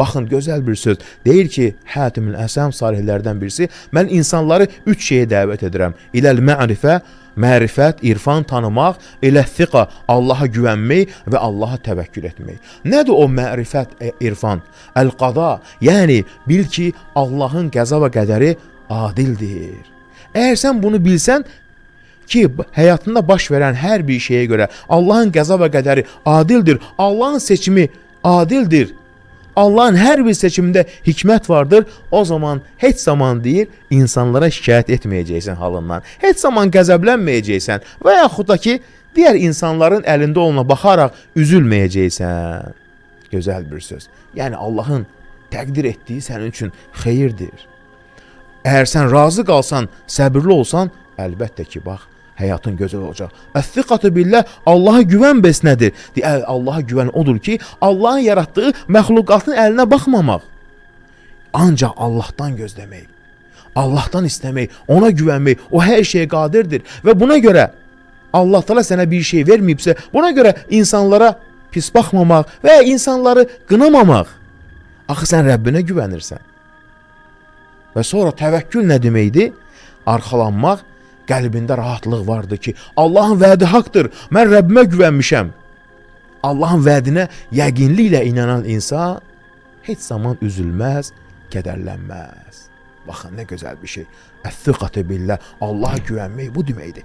Baxın, gözəl bir söz. Deyir ki, Hatimül Əsəm salihlərdən birisi, mən insanları üç şeyə dəvət edirəm. İləl ma'rifə, mərifət, irfan tanımaq, elə thiqa, Allaha güvənmək və Allaha təvəkkül etmək. Nədir o mərifət, e, irfan? Əl-qada, yəni bil ki, Allahın qəza və qədəri adildir. Əgər sən bunu bilsən, ki həyatında baş verən hər bir şeyə görə Allahın qəza və qədəri adildir. Allahın seçimi adildir. Allahın hər bir seçimində hikmət vardır. O zaman heç zaman deyir, insanlara şikayət etməyəcəksən halından. Heç zaman qəzəblənməyəcəksən və yaxud da ki, digər insanların əlində olana baxaraq üzülməyəcəksən. Gözəl bir söz. Yəni Allahın təqdir etdiyi sənin üçün xeyirdir. Əgər sən razı qalsan, səbirli olsan, əlbəttə ki, bax, həyatın gözəl olacaq. Əs-siqatu billah, Allaha güvən bəs nədir? Allaha güvən odur ki, Allahın yaratdığı məxluqatın əlinə baxmamaq. Ancaq Allahdan gözləmək. Allahdan istəmək, ona güvənmək, o hər şeyə qadirdir və buna görə Allah Taala sənə bir şey verməyibsə, buna görə insanlara pis baxmamaq və insanları qınamamaq. Axı sən Rəbbinə güvənirsən. Və sonra təvəkkül nə deməkdir? Arxalanmaq, qəlbində rahatlıq vardı ki, Allahın vədi haqqdır. Mən Rəbbimə güvənmişəm. Allahın vədinə yəqinliklə inanan insan heç zaman üzülməz, kədərlənməz. Baxın nə gözəl bir şey. Əs-siqatu billah, Allaha güvənmək bu deməkdir.